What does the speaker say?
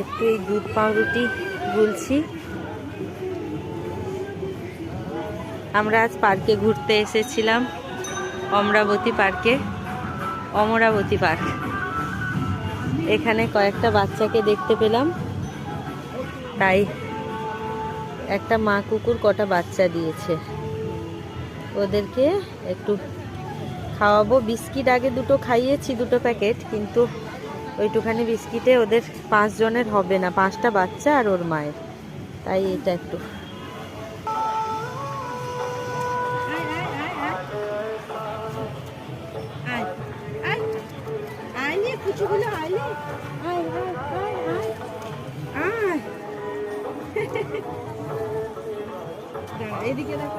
একটু এই দুধ পাউরুটি গুলছি। আমরা আজ পার্কে ঘুরতে এসেছিলাম, অমরাবতী পার্কে, অমরাবতী পার্ক। এখানে কয়েকটা বাচ্চাকে দেখতে পেলাম। তাই একটা মা কুকুর কটা বাচ্চা দিয়েছে। ওদেরকে একটু খাওয়াবো। বিস্কিট আগে দুটো খাইয়েছি, দুটো প্যাকেট, কিন্তু ওইটুখানি বিস্কিটে ওদের পাঁচজনের হবে না পাঁচটা বাচ্চা আর ওর মায়ের তাই এটা একটু এদিকে দেখো